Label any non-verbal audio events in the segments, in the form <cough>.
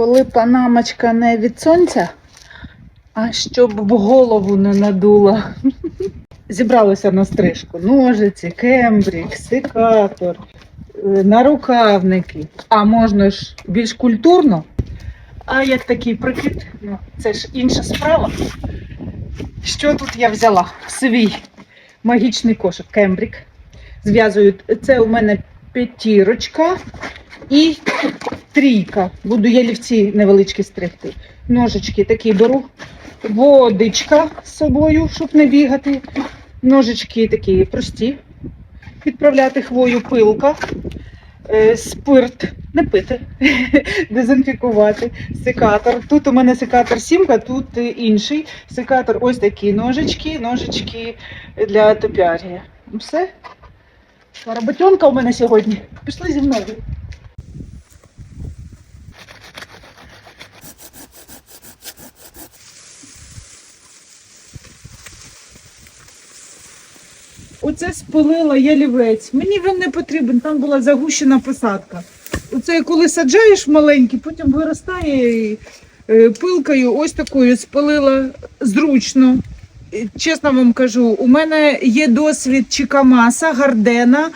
коли панамочка не від сонця, а щоб в голову не надула. <laughs> Зібралися на стрижку. Ножиці, кембрік, секатор, е, нарукавники. А можна ж більш культурно. А як такий прикид, ну це ж інша справа. Що тут я взяла? Свій магічний кошик кембрік. Зв'язую. Це у мене п'ятірочка і трійка. Буду ялівці невеличкі стригти. Ножички такі беру. Водичка з собою, щоб не бігати. Ножички такі прості. Відправляти хвою пилка, е, спирт, не пити, <laughs> дезінфікувати, секатор. Тут у мене секатор сімка, тут інший. Секатор ось такі ножички, ножички для топіарії. Все. Роботенка у мене сьогодні. Пішли зі мною. Оце спалила ялівець. Мені він не потрібен, там була загущена посадка. Оце коли саджаєш маленький, потім виростає і, е, пилкою, ось такою спалила зручно. Чесно вам кажу, у мене є досвід Чикамаса, Гардена,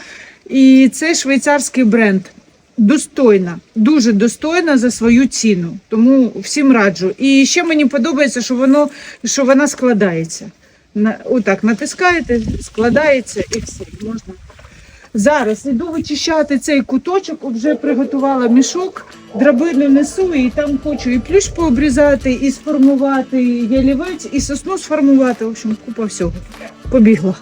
і це швейцарський бренд. Достойна, дуже достойна за свою ціну. Тому всім раджу. І ще мені подобається, що воно що вона складається. На, отак натискаєте, складається і все. Можна. Зараз іду вичищати цей куточок, вже приготувала мішок, драбину несу і там хочу і плющ пообрізати, і сформувати і ялівець, і сосну сформувати. В общем, купа всього. Побігла.